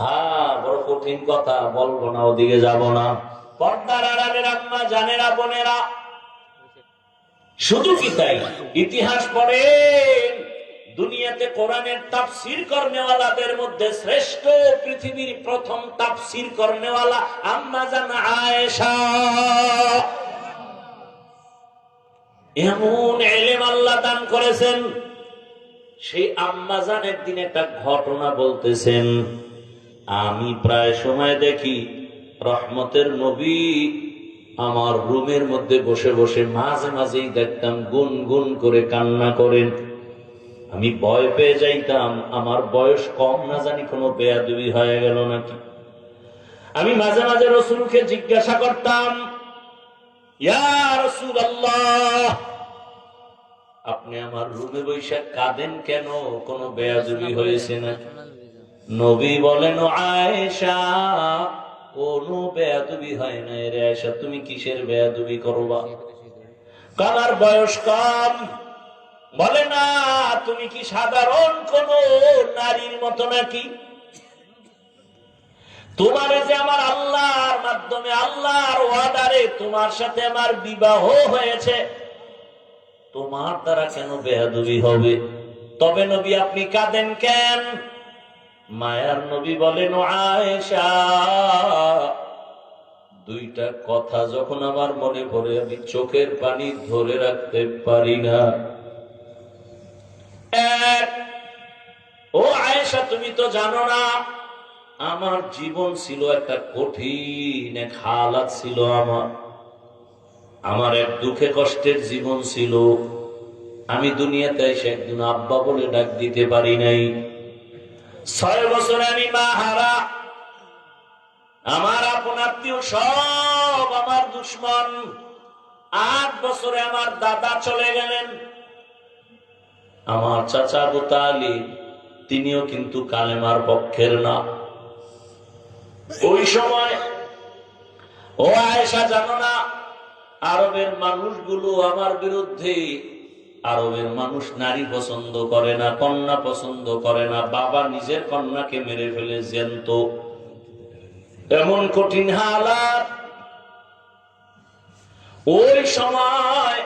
হ্যাঁ বড় কঠিন কথা, বলব না, ওদিকে যাব না। পর্দার আড়ালের বোনেরা। শুধু কি তাই? ইতিহাস পড়েন। দুনিয়াতে কোরআনের মধ্যে শ্রেষ্ঠ পৃথিবীর প্রথম আম্মা আয়েশা। এমন এলেম আল্লাহ দান করেছেন, সেই আম্মাজান একদিন একটা ঘটনা বলতেছেন। আমি প্রায় সময় দেখি রহমতের নবী আমার রুমের মধ্যে বসে বসে মাঝে মাঝেই দেখতাম গুন গুন করে কান্না করেন। আমি ভয় পেয়ে যাইতাম, আমার বয়স কম না জানি কোনো বেয়াদবি হয়ে গেল নাকি। আমি মাঝে মাঝে রসুলকে জিজ্ঞাসা করতাম আপনি আমার রুমে বৈশাখ কাঁদেন কেন? কোনো বেয়াদবি হয়েছে নাকি? নবী বলেন আয়েশা কোনো বেয়াদবি হয় না রে আয়েশা, তুমি কিসের বেয়াদবি করবা? কামার বয়স কম। বলে, না, তুমি কি সাধারণ কোন নারীর মতো নাকি? তোমার যে আমার আল্লাহর মাধ্যমে, আল্লাহর ওয়াদারে তোমার সাথে আমার বিবাহ হয়েছে, তোমার দ্বারা কেন বেহাদুবি হবে? তবে নবী, আপনি কাঁদেন কেন? মায়ার নবী বলেন আয়েশা, দুইটা কথা যখন আমার মনে পড়ে, আমি চোখের পানি ধরে রাখতে পারি না। এক, ও আয়েশা, তুমি তো জানো না, আমার জীবন ছিল একটা কঠিন এক হালাত ছিল আমার। আমার এক দুঃখে কষ্টের জীবন ছিল। আমি দুনিয়াতে এসে একদিন আব্বা বলে ডাক দিতে পারি নাই। ছয় বছর আমি মা হারা। আমার আপন আত্মীয় সব আমার দুশ্মন। আট বছরে আমার দাদা চলে গেলেন। আমার চাচা বুতালি তিনিও কিন্তু কালেমার পক্ষের না। ওই সময়, ও আয়েশা জানো না, আরবের মানুষগুলো আমার বিরুদ্ধে আরবের মানুষ নারী পছন্দ করে না, কন্যা পছন্দ করে না, বাবা নিজের কন্যাকে মেরে ফেলে জ্যান্ত। এমন কঠিন হালাত। ওই সময়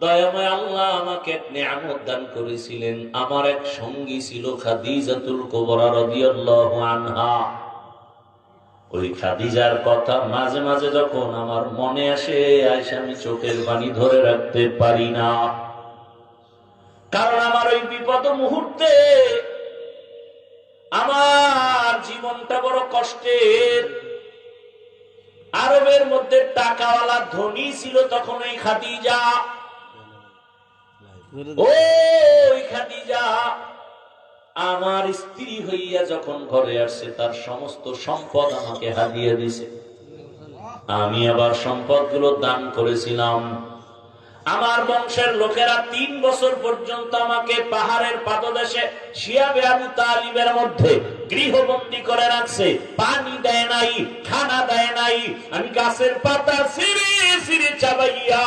দয়াময় আল্লাহ আমাকে নিয়ামত দান করেছিলেন। আমার এক সঙ্গী ছিল খাদিজাতুল কোবরা রাদিয়াল্লাহু আনহা। ওই খাদিজার কথা মাঝে মাঝে যখন আমার মনে আসে, আইসে আমি চোখের পানি ধরে রাখতে পারি না। কারণ আমার ওই বিপদ মুহূর্তে আমার জীবনটা বড় কষ্টের। আরবের মধ্যে টাকাওয়ালা ধনী ছিল তখন ওই খাদিজা। ওই খাদিজা। আমার স্ত্রী হইয়া যখন ঘরে আসছে তার সমস্ত সম্পদ আমাকে হারিয়ে দিছে। আমি আবার সম্পদগুলো দান করেছিলাম। আমার বংশের লোকেরা তিন বছর পর্যন্ত আমাকে পাহাড়ের পাদদেশে শিয়াবে আবু মধ্যে গৃহবন্দী করে রাখছে। পানি দেয় নাই, খানা দেয় নাই। আমি গাছের পাতা চাবাইয়া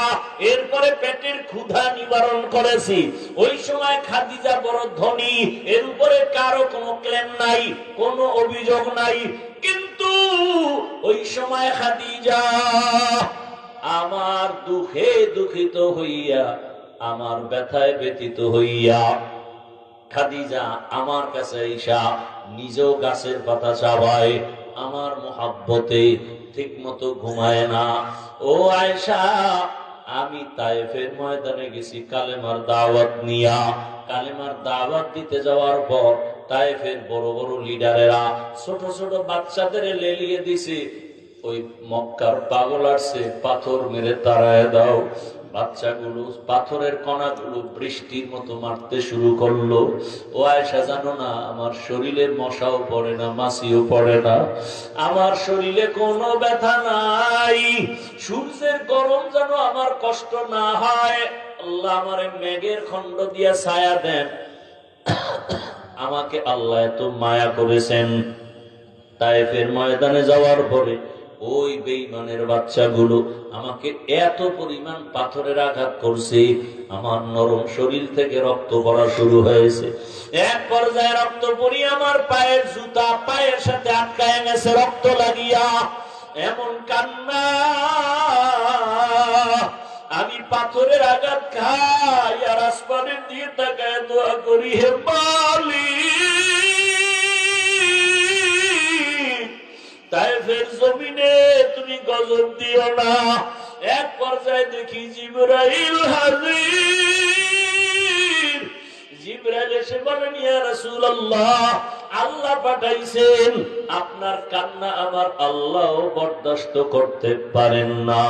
এরপরে পেটের ক্ষুধা নিবারণ করেছি। ওই সময় খাদিজা বড় ধনী, এর উপরে কারও কোনো ক্লেম নাই, কোনো অভিযোগ নাই। কিন্তু ওই সময় খাদিজা আমার দুঃখে দুঃখিত হইয়া, আমার ব্যথায় ব্যতীত হইয়া, খাদিজা আমার কাছে ঈশা নিজেও গাছের পাতা চাবায়, আমার মোহাব্বতে ঠিক মতো ঘুমায় না। ও আয়সা আমি তাইফের ময়দানে গেছি কালেমার দাওয়াত নিয়া। কালেমার দাওয়াত দিতে যাওয়ার পর তাইফের বড় বড় লিডারেরা ছোট ছোট বাচ্চাদের লেলিয়ে দিছে। ওই মক্কার পাগল আসছে, পাথর মেরে তাড়ায় দাও। বাচ্চাগুলো পাথরের কণাগুলো বৃষ্টির মতো মারতে শুরু করল। ও আয়সা জানো না, আমার শরীরে মশাও পড়ে না, মাছিও পড়ে না। আমার শরীরে কোনো ব্যথা নাই। সূর্যের গরম যেন আমার কষ্ট না হয়। আল্লাহ আমার মেঘের খণ্ড দিয়া ছায়া দেন। আমাকে আল্লাহ এত মায়া করেছেন। তাইফের ময়দানে যাওয়ার পরে ওই বেইমানের বাচ্চাগুলো আমাকে এত পরিমাণ পাথরের আঘাত করছে, আমার নরম শরীর থেকে রক্ত পড়া শুরু হয়েছে। এক পর্যায়ে রক্ত পড়ি আমার পায়ের জুতা পায়ের সাথে আটকায় গেছে রক্ত লাগিয়া এমন কান্না, আমি পাথরের আঘাত খাই আর আসমানের দিয়ে তাকায় দোয়া করি, হে মালিক। তাই ফের জমিনে তুমি গজব দিও না। এক পর্যায়ে দেখি জিবরাইল হাজির। জিবরাইল এসে আল্লাহ পাঠাইছেন। আপনার কান্না আমার বরদাস্ত করতে পারেন না।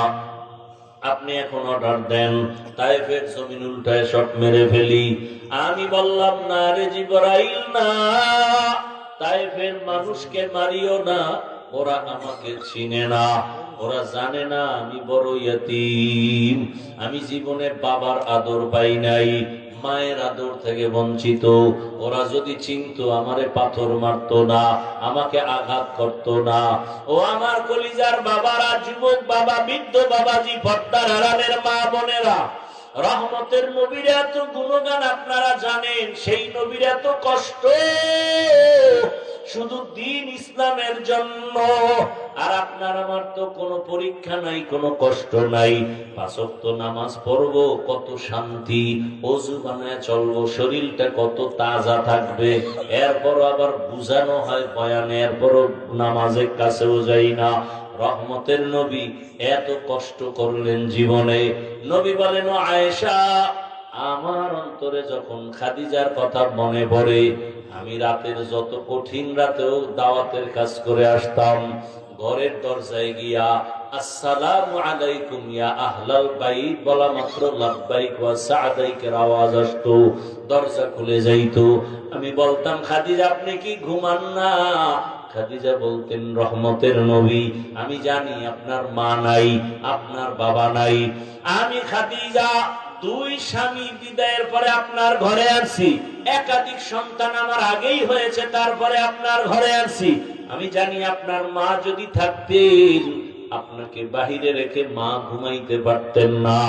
আপনি এখন অর্ডার দেন। তাইফের জমিন উল্টায় শট মেরে ফেলি। আমি বললাম, না রে জিবরাইল, না। তাই তাইফের মানুষকে মারিও না। ওরা আমাকে চিনে না। ওরা জানে না আমি বড় ইয়তিম। আমি জীবনে বাবার আদর পাই নাই, মায়ের আদর থেকে বঞ্চিত। ওরা যদি চিনতো, আমারে পাথর মারতো না, আমাকে আঘাত করতো না। ও আমার কলিজার বাবারা, যুবক বাবা, বৃদ্ধ বাবাজি পর্দার হারানের মা বোনেরা, রহমতের নবীর এত গুণগান আপনারা জানেন, সেই নবীর এত কষ্ট। শুধু দিন ইসলামের জন্য। আর আপনার আমার তো কোনো পরীক্ষা নাই, কোনো কষ্ট নাই। পাঁচক্ত নামাজ পড়ব, কত শান্তি। অজু বানায় চলবো, শরীরটা কত তাজা থাকবে। এরপর আবার বুঝানো হয় বয়ানে, এরপরও নামাজের কাছেও যাই না। রহমতের নবী এত কষ্ট করলেন জীবনে। নবী বলেন আয়েশা আমার অন্তরে যখন খাদিজার কথা মনে পড়ে, আমি রাতের যত কঠিন রাতেও দাওয়াতের কাজ করে আসতাম। ঘরের দরজায় গিয়া, আসসালামু আলাইকুম ইয়া আহলাল বাইত বলা মাত্র লাব্বাইক ওয়া সাআদাইকের আওয়াজ আসতো, দরজা খুলে যাইতো। আমি বলতাম, খাদিজা, আপনি কি ঘুমান না? খাদিজা বলতেন, রহমতের নবী, আমি জানি আপনার মা নাই, আপনার বাবা নাই। আমি খাদিজা দুই স্বামী বিদায়ের পরে আপনার ঘরে আসছি একাধিক সন্তান আমার আগেই হয়েছে, তারপরে আপনার ঘরে আসছি আমি জানি আপনার মা যদি থাকতেন, আপনাকে বাহিরে রেখে মা ঘুমাইতে পারতেন না।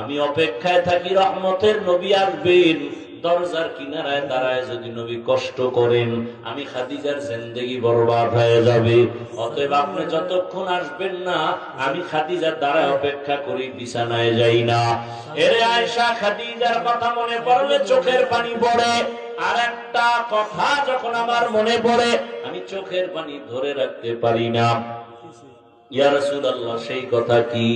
আমি অপেক্ষায় থাকি, রহমতের নবী আসবেন। দরজার কিনারায় দাঁড়ায় যদি নবী কষ্ট করেন, আমি খাদিজার জিন্দেগি বরবাদ হয়ে যাবে। অতএব আপনি যতক্ষণ আসবেন না, আমি খাদিজার দ্বারায় অপেক্ষা করি, বিছানায় যাই না। এরে আয়সা খাদিজার কথা মনে পড়লে চোখের পানি পড়ে। আর একটা কথা যখন আমার মনে পড়ে, আমি চোখের পানি ধরে রাখতে পারি না। ইয়া রাসূলুল্লাহ, সেই কথা কি?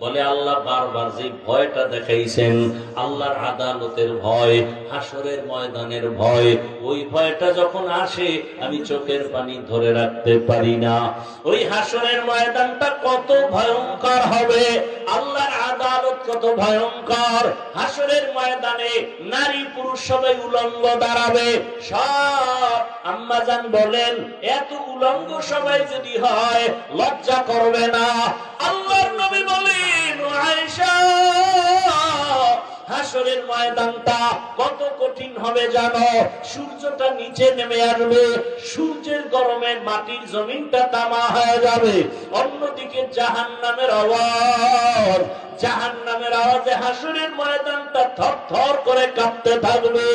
বলে আল্লাহ বারবার যে ভয়টা দেখাইছেন, আল্লাহর আদালতের ভয় হাসরের ময়দানের ভয়, ওই ভয়টা যখন আসে, আমি চোখের পানি ধরে রাখতে পারি না। ওই হাসরের ময়দানটা কত ভয়ঙ্কর হবে! আল্লাহর আদালত কত ভয়ঙ্কর! হাসরের ময়দানে নারী পুরুষ সবাই উলঙ্গ দাঁড়াবে। সব আম্মাজান বলেন, এত উলঙ্গ সবাই যদি হয়, লজ্জা করবে না। আল্লাহর নবী বলেন "ও আয়েশা হাসরের ময়দানটা কত কঠিন হবে জানো? সূর্যটা নিচে নেমে আসবে, সূর্যের গরমে মাটির জমিনটা তামা হয়ে যাবে। অন্যদিকে জাহান নামের আওয়াজ জাহান নামের আওয়াজে হাসরের ময়দানটা থর থর করে কাঁপতে থাকবে।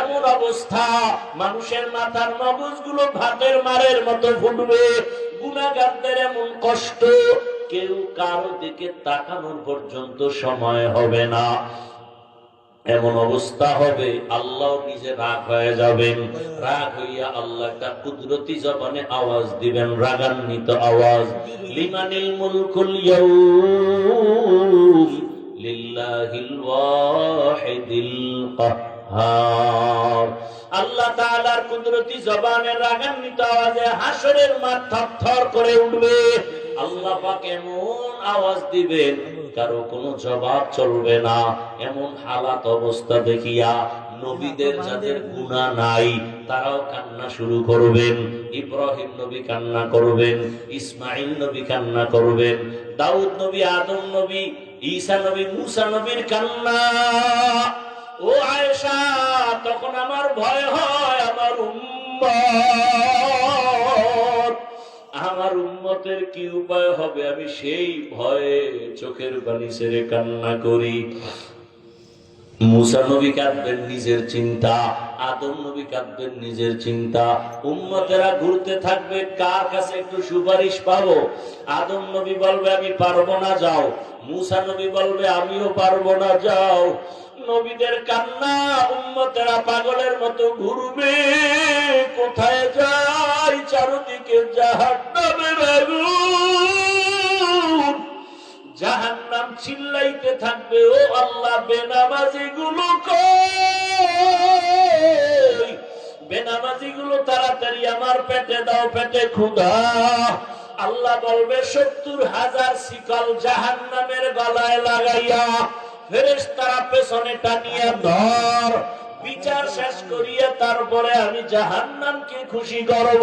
এমন অবস্থা, মানুষের মাথার মগজগুলো ভাতের মারের মতো ফুটবে। গুণাগারদের এমন কষ্ট কেউ কারও দিকে তাকানোর পর্যন্ত সময় হবে না। এমন অবস্থা হবে, আল্লাহ নিজে রাগ হয়ে যাবেন। রাগ হইয়া আল্লাহ একটা কুদরতি জবানে আওয়াজ দিবেন, রাগান্বিত আওয়াজ। লিমানিল মুলকুল ইয়াউম লিল্লাহিল ওয়াহিদিল কাহ্হার আল্লাহ তাআলার কুদরতি জবানের রাগান্বিত আওয়াজে হাসরের মাঠ থরথর করে উঠবে। আল্লাহ পাক এমন আওয়াজ দিবেন, কারও কোনো জবাব চলবে না। এমন হালাত অবস্থা দেখিয়া নবীদের যাদের গুণা নাই, তারাও কান্না শুরু করবেন। ইব্রাহিম নবী কান্না করবেন ইসমাইল নবী কান্না করবেন, দাউদ নবী, আদম নবী, ঈসা নবী, মুসা নবীর কান্না। ও আয়েশা, তখন আমার ভয় হয়, আমার উম্মত। আমার উম্মতের কি উপায় হবে? আমি সেই ভয়ে চোখের পানি ছেড়ে কান্না করি। কাঁদবেন নিজের চিন্তা, আদম নবী কাঁদবেন নিজের চিন্তা। ঘুরতে থাকবে, কার কাছে একটু সুপারিশ পাবো? আদম নবী বলবে, আমি পারব না, যাও। মুসা বলবে, আমিও পারব না, যাও। নবীদের কান্না উম্মতেরা পাগলের মতো ঘুরবে। কোথায় চারদিকে জাহান্নামের আগুন জাহান্নাম চিল্লাইতে থাকবে, ও আল্লাহ বেনামাজি গুলো বেনামাজি গুলো তাড়াতাড়ি আমার পেটে দাও, পেটে ক্ষুধা। আল্লাহ বলবে, সত্তর হাজার শিকল জাহান্নামের গলায় লাগাইয়া ফেরেস তারা পেছনে টানিয়া ধর। বিচার শেষ করিয়া তারপরে আমি জাহান্নামকে খুশি করব।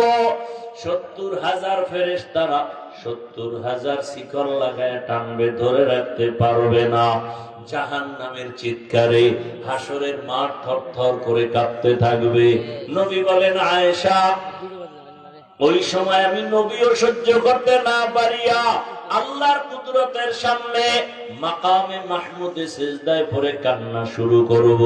সত্তর হাজার ফেরেস তারা সত্তর হাজার শিকল লাগায় টানবে, ধরে রাখতে পারবে না। জাহান নামের চিৎকারে হাসরের মাঠ থর থর করে কাঁপতে থাকবে। নবী বলেন, আয়েশা, ওই সময় আমি নবীও সহ্য করতে না পারিয়া আল্লাহর কুদরতের সামনে মাকামে মাহমুদে সেজদায় পরে কান্না শুরু করব।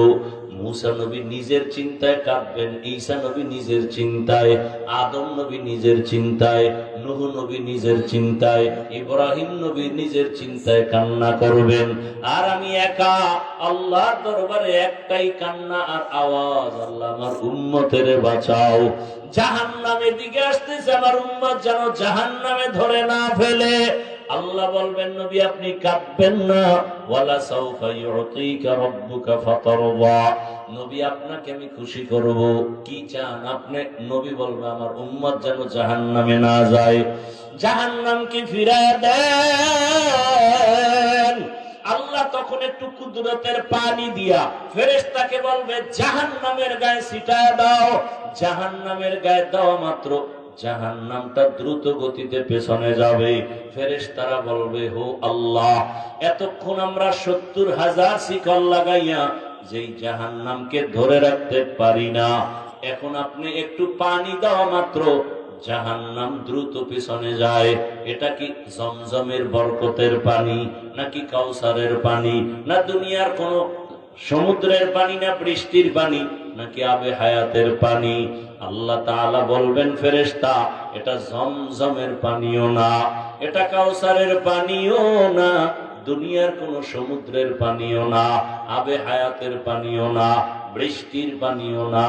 মুসা নবী নিজের চিন্তায় কাঁদবেন, ঈসা নবী নিজের চিন্তায়, আদম নবী নিজের চিন্তায়, নুহ নবী নিজের চিন্তায়, ইব্রাহিম নবী নিজের চিন্তায় কান্না করবেন। আর আমি একা, আল্লাহর দরবারে একটাই কান্না আর আওয়াজ, আল্লাহ আমার উম্মতের বাঁচাও। জাহান নামে দিকে আসতেছে, আমার উম্মত যেন জাহান নামে ধরে না ফেলে। আল্লাহ বলবেন, নবী, আপনি কাঁদবেন না। ওয়ালা সাউফা ইউতিকা রাব্বুকা ফাতারদা। নবী, আপনাকে আমি খুশি করব। কি চান? আপনি, নবী বলবে, আমার উম্মত যেন জাহান্নামে না যায়। জাহান্নাম কি ফিরায় দেন। আল্লাহ তখন একটু কুদরতের পানি দিয়া ফেরেশতাকে বলবে, জাহান্নামের গায়ে ছিটায় দাও। জাহান্নামের গায়ে দেওয়া মাত্র জাহান নামটা দ্রুত গতিতে পেছনে যাবে। ফেরেস তারা বলবে হো আল্লাহ, এতক্ষণ আমরা সত্তর হাজার শিকল লাগাইয়া যেই জাহান নামকে ধরে রাখতে পারি না। এখন আপনি একটু পানি দেওয়া মাত্র জাহান নাম দ্রুত পিছনে যায়। এটা কি জমজমের বরকতের পানি, নাকি কাউসারের পানি, না দুনিয়ার কোন সমুদ্রের পানি, না বৃষ্টির পানি? নাকি আবে হায়াতের পানি? আল্লাহ তাআলা বলবেন, ফেরেশতা, এটা জমজমের পানিও না, এটা কাউসারের পানিও না, দুনিয়ার কোন সমুদ্রের পানিও না, আবে হায়াতের পানিও না, বৃষ্টির পানিও না।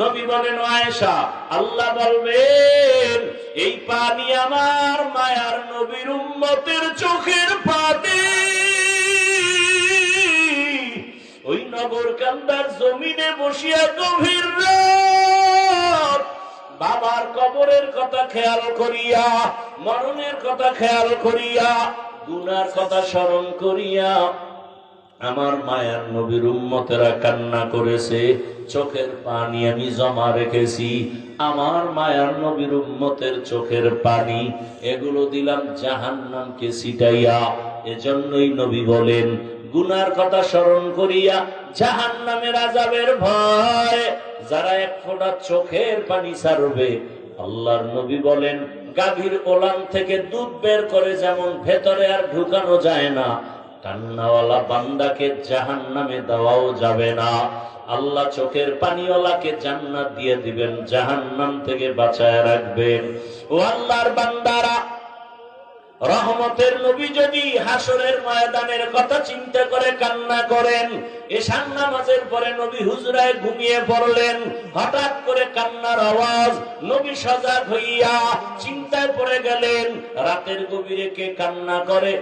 নবী বলেন, আয়েশা, আল্লাহ বলবেন, এই পানি আমার মায়ার নবীর উম্মতের চোখের পানি। ওই নগর কান্দার জমিনে বসিয়া গভীর বাবার কবরের কথা খেয়াল করিয়া, মরণের কথা খেয়াল করিয়া, গুনার কথা স্মরণ করিয়া আমার মায়ার নবীর উম্মতেরা কান্না করেছে, চোখের পানি আমি জমা রেখেছি। আমার মায়ার নবীর উম্মতের চোখের পানি, এগুলো দিলাম জাহান্নামকে ছিটাইয়া। এজন্যই নবী বলেন গুনার কথা স্মরণ করিয়া জাহান নামের আজাবের ভয়, যারা এক ফোঁটা চোখের পানি ছাড়বে। আল্লাহর নবী বলেন, গাভীর ওলান থেকে দুধ বের করে যেমন ভেতরে আর ঢুকানো যায় না কান্নাওয়ালা বান্দাকে জাহান নামে দেওয়াও যাবে না। আল্লাহ চোখের পানিওয়ালাকে জান্নাত দিয়ে দিবেন জাহান নাম থেকে বাঁচায় রাখবেন। ও আল্লাহর বান্দারা রহমতের নবী যদি হাসরের ময়দানের কথা চিন্তা করে কান্না করেন এশান নামাজের পরে নবী হুজরায় ঘুমিয়ে পড়লেন, হঠাৎ করে কান্নার আওয়াজ, নবী সজাগ হইয়া চিন্তায় পড়ে গেলেন, রাতের গভীরে কে কান্না করে?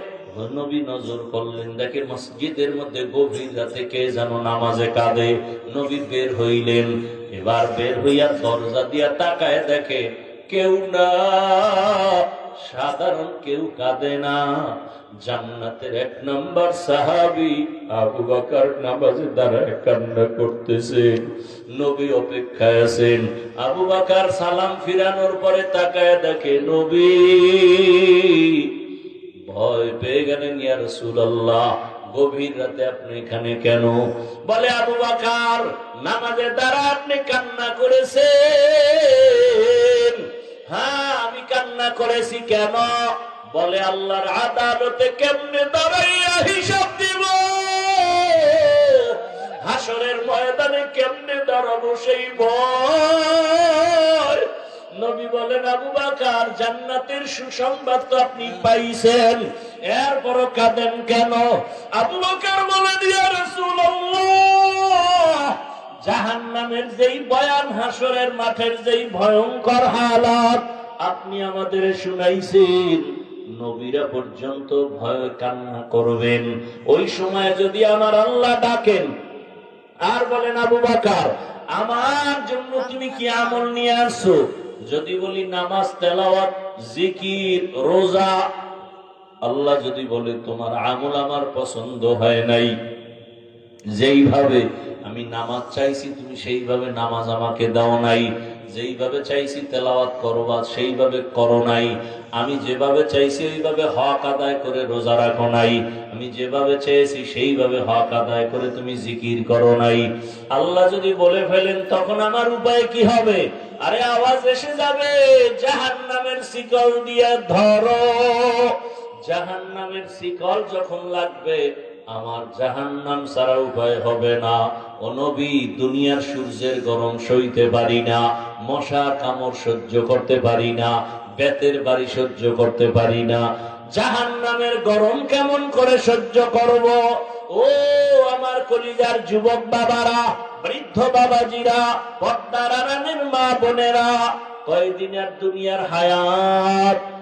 নবী নজর করলেন, দেখে মসজিদের মধ্যে গভীর রাতে কে যেন নামাজে কাঁদে, নবী বের হইলেন, এবার বের হইয়া দরজা দিয়া তাকায় দেখে কেউ না। সাধারণ কেউ কাঁদে না। জান্নাতের এক নম্বর সাহাবি আবু বাকার নামাজে দাঁড়ায় কান্না করতেছে। নবী অপেক্ষায় আছেন। আবু বাকার সালাম ফিরানোর পরে তাকায় দেখে, নবী, ভয় পেয়ে গেলেন ইয়া রাসূলুল্লাহ, গভীর রাতে আপনি এখানে কেন? বলে, আবু বাকার নামাজের দ্বারা আপনি কান্না করেছেন। হ্যাঁ আমি কান্না করেছি কেন? বলে আল্লাহর আদালতে কেমনে দাঁড়াইয়া হিসাব দিব? হাসরের ময়দানে কেমনে দাঁড়াবো সেই ভয়? নবী বলেন, আবু বাকার, জান্নাতের সুসংবাদ তো আপনি পাইছেন। এরপরও কাঁদেন কেন? আবু বাকার বলে দিয়া রাসূলুল্লাহ। জাহান নামের যেই বয়ান হাসরের মাঠের যেই ভয়ঙ্কর হালাত, আপনি আমাদের শুনাইছেন, নবীরা পর্যন্ত ভয় কান্না করবেন। ওই সময় যদি আমার আল্লাহ ডাকেন, আর বলেন, আবু বাকার, আমার জন্য তুমি কি আমল নিয়ে আসছো? যদি বলি, নামাজ, তেলাওয়াত, জিকির, রোজা। আল্লাহ যদি বলে, তোমার আমল আমার পছন্দ হয় নাই। যেইভাবে আমি নামাজ চাইছি, তুমি সেইভাবে নামাজ আমাকে দাও নাই। যেইভাবে চাইছি তেলাওয়াত করবা সেইভাবে করো নাই। আমি যেভাবে চাইছি ওইভাবে হক আদায় করে রোজা রাখো নাই। আমি যেভাবে চেয়েছি সেইভাবে হক আদায় করে তুমি জিকির করো নাই। আল্লাহ যদি বলে ফেলেন, তখন আমার উপায় কি হবে? আরে আওয়াজ এসে যাবে জাহান নামের শিকল দিয়ে ধরো। জাহান নামের শিকল যখন লাগবে আমার জাহান্নাম ছাড়া উপায় হবে না। ও নবী, দুনিয়ার সূর্যের গরম সইতে পারি না, মশা কামড় সহ্য করতে পারি না, বেতের বাড়ি সহ্য করতে পারি না। জাহান্নামের গরম কেমন করে সহ্য করব? ও আমার কলিজার যুবক বাবারা, বৃদ্ধ বাবাজিরা, পদ্মার আরামের মা বোনেরা, কয়দিনের দুনিয়ার হায়াত।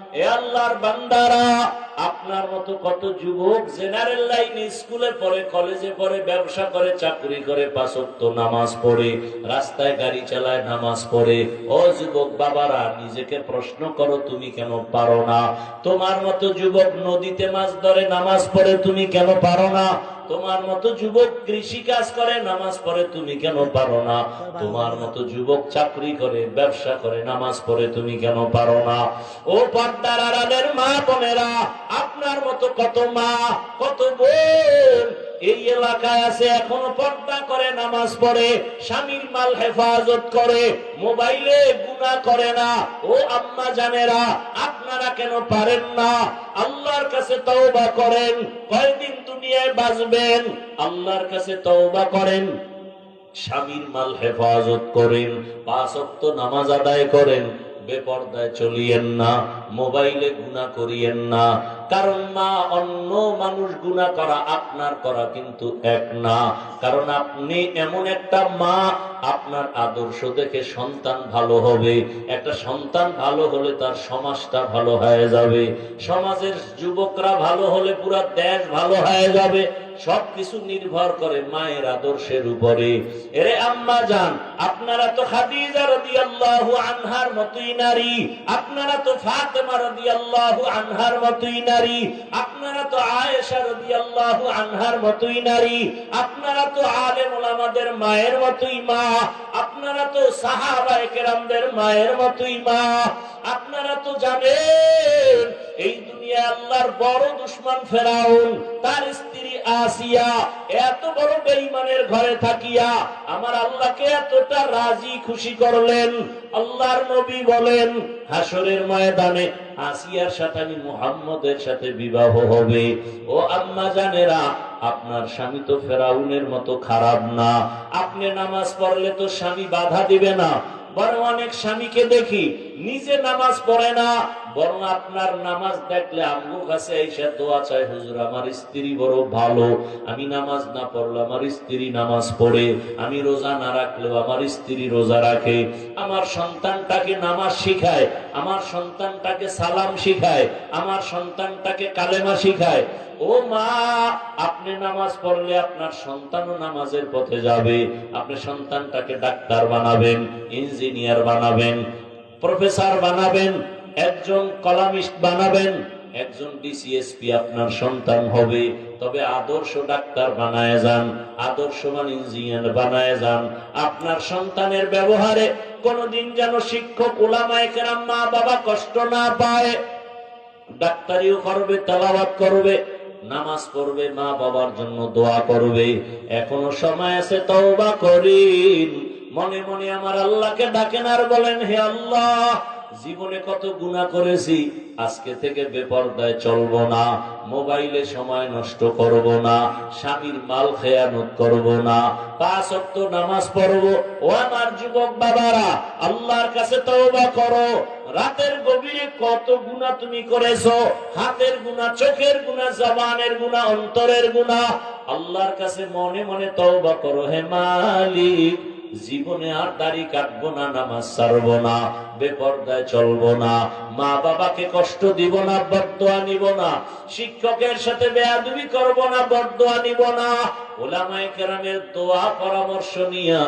আপনার মতো কত যুবক জেনারেল লাইনে স্কুলে পড়ে, কলেজে পড়ে, ব্যবসা করে, চাকরি করে পাঁচক্ত নামাজ পড়ে, রাস্তায় গাড়ি চালায়, নামাজ পড়ে। ও যুবক বাবারা, নিজেকে প্রশ্ন করো, তুমি কেন পারো না? তোমার মতো যুবক নদীতে মাছ ধরে, নামাজ পড়ে, তুমি কেন পারো না? তোমার মতো যুবক কৃষি কাজ করে, নামাজ পড়ে তুমি কেন পারো না? তোমার মতো যুবক চাকরি করে, ব্যবসা করে, নামাজ পড়ে তুমি কেন পারো না? ও পর্দার আড়ালের মা বোনেরা, আপনার মতো কত মা, কত বোন এই এলাকায় আছে, এখনও পর্দা করে, নামাজ পড়ে, স্বামীর মাল হেফাজত করে, মোবাইলে গুণা করে না। ও আম্মা জানেরা, আপনারা কেন পারেন না? আল্লাহর কাছে তওবা করেন, কয়দিন দুনিয়ায় বাঁচবেন? আল্লাহর কাছে তওবা করেন, স্বামীর মাল হেফাজত করেন, পাঁচ নামাজ আদায় করেন, বেপর্দায় চলিয়েন না, মোবাইলে গুণা করিয়েন না কারণ মা, অন্য মানুষ গুণা করা আপনার করা কিন্তু এক না। কারণ আপনি এমন একটা মা, আপনার আদর্শ দেখে সন্তান ভালো হবে। একটা সন্তান ভালো হলে তার সমাজটা ভালো হয়ে যাবে। সমাজের যুবকরা ভালো হলে পুরা দেশ ভালো হয়ে যাবে। সবকিছু নির্ভর করে মায়ের আদর্শের উপরে। এরে আম্মা যান আপনারা তো খাদিজা রাদিয়াল্লাহু আনহার মতোই নারী। আপনারা তো ফাতেমা রাদিয়াল্লাহু আনহার মতোই নারী আপনারা তো আয়েশা রাদিয়াল্লাহু আনহার মতোই নারী, আপনারা তো আলেম ওলামাদের মায়ের মতোই মা, আপনারা তো সাহাবায়ে কেরামদের মায়ের মতোই মা, আপনারা তো জানেন, এই দুনিয়া আল্লাহর বড় দুশ্মন ফেরাউন, তার স্ত্রী আসিয়া এত বড় বেঈমানের ঘরে থাকিয়া আমার আল্লাহকে এতটা রাজি খুশি করলেন। আল্লাহর নবী বলেন, হাসরের ময়দানে আসিয়ার সাথে আমি মুহাম্মদের সাথে বিবাহ হবে। ও আম্মা জানেরা, আপনার স্বামী তো ফেরাউনের মতো খারাপ না। আপনি নামাজ পড়লে তো স্বামী বাধা দিবে না। বরং অনেক স্বামীকে দেখি, নিজে নামাজ পড়ে না। বরং আপনার নামাজ দেখলে আম্মুর কাছে এসে দোয়া চাই হুজুর, আমার স্ত্রী বড় ভালো। আমি নামাজ না পড়লে আমার স্ত্রী নামাজ পড়ে। আমি রোজা না রাখলেও আমার স্ত্রী রোজা রাখে। আমার সন্তানটাকে নামাজ শিখায়। আমার সন্তানটাকে সালাম শিখায়। আমার সন্তানটাকে কালেমা শিখায়। ও মা, আপনি নামাজ পড়লে আপনার সন্তানও নামাজের পথে যাবে। আপনি সন্তানটাকে ডাক্তার বানাবেন, ইঞ্জিনিয়ার বানাবেন, প্রফেসর বানাবেন একজন কলামিস্ট বানাবেন, একজন ডিসিএসপি আপনার সন্তান হবে, তবে আদর্শ ডাক্তার বানায় যান, আদর্শবান ইঞ্জিনিয়ার বানায় যান। আপনার সন্তানের ব্যবহারে কোনদিন যেন শিক্ষক ওলামায় কেরাম মা বাবা কষ্ট না পায়। ডাক্তারিও করবে, তেলাওয়াত করবে, নামাজ পড়বে মা বাবার জন্য দোয়া করবে। এখনও সময় আছে, তওবা করিন। মনে মনে আমার আল্লাহকে ডাকেন আর বলেন, হে আল্লাহ জীবনে কত গুণা করেছি, আজকে থেকে বেপর্দায় চলবো না, মোবাইলে সময় নষ্ট করব না, স্বামীর মাল খেয়ানত করব না, পাঁচ অক্ত নামাজ পড়ব। ও আমার যুবক বাবারা, আল্লাহর কাছে তওবা করো। রাতের গভীরে কত গুণা তুমি করেছ, হাতের গুণা চোখের গুণা জবানের গুণা অন্তরের গুণা আল্লাহর কাছে মনে মনে তওবা করো, হে মালিক জীবনে আর দাড়ি কাটবো না, নামাজ ছাড়বো না, বেপর্দায় চলবো না মা বাবাকে কষ্ট দিব না বরদোয়া নিব না, শিক্ষকের সাথে বেয়াদবি করব না বরদোয়া নিব না। ওলামায়ে কেরামের দোয়া, পরামর্শ নিয়া,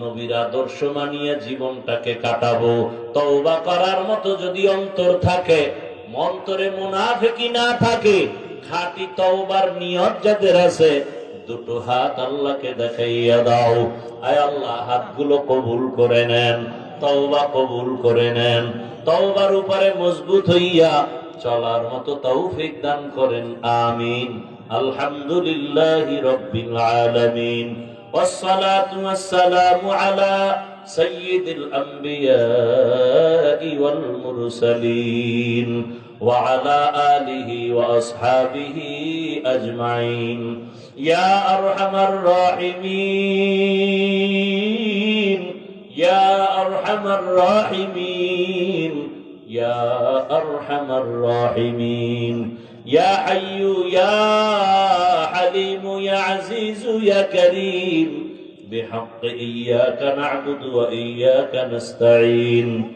নবীর আদর্শ মানিয়ে জীবনটাকে কাটাবো। তওবা করার মতো যদি অন্তর থাকে, মন্তরে মুনাফিকি না থাকে, খাঁটি তওবার নিয়ত যাদের আছে দুটো হাত আল্লাহকে দেখাইয়া দাও আয় আল্লাহ হাতগুলো কবুল করে নেন তওবা কবুল করে নেন তওবার উপরে মজবুত হইয়া চলার মতো তৌফিক দান করেন আমিন আলহামদুলিল্লাহি রাব্বিল আলামিন والصلاة والسلام على سيد الأنبياء والمرسلين وعلى آله وأصحابه أجمعين. يا أرحم الراحمين. يا أرحم الراحمين. يا أرحم الراحمين. يا حي يا حليم يا عزيز يا كريم. بحق إياك نعبد وإياك نستعين.